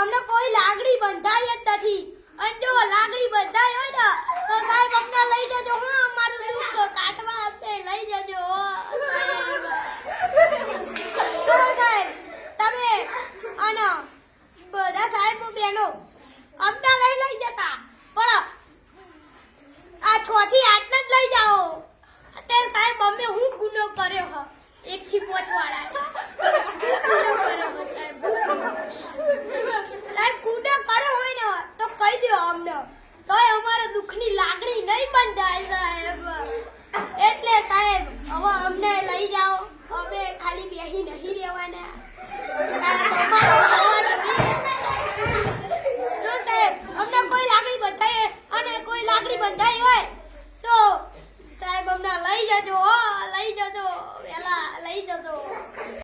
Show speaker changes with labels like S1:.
S1: અમને કોઈ લાગણી બંધાઈ જ નથી. અને જો લાગણી બંધાય હોય ને, તો સાહેબ અમને લઈ જજો, હું, અમારું દુઃખ કાટવા હશે, લઈ જજો. સાહેબ, તમે અને બધા સાહેબ બહેનો અમને લઈ લઈ જતા. પણ આ છ થી नहीं नहीं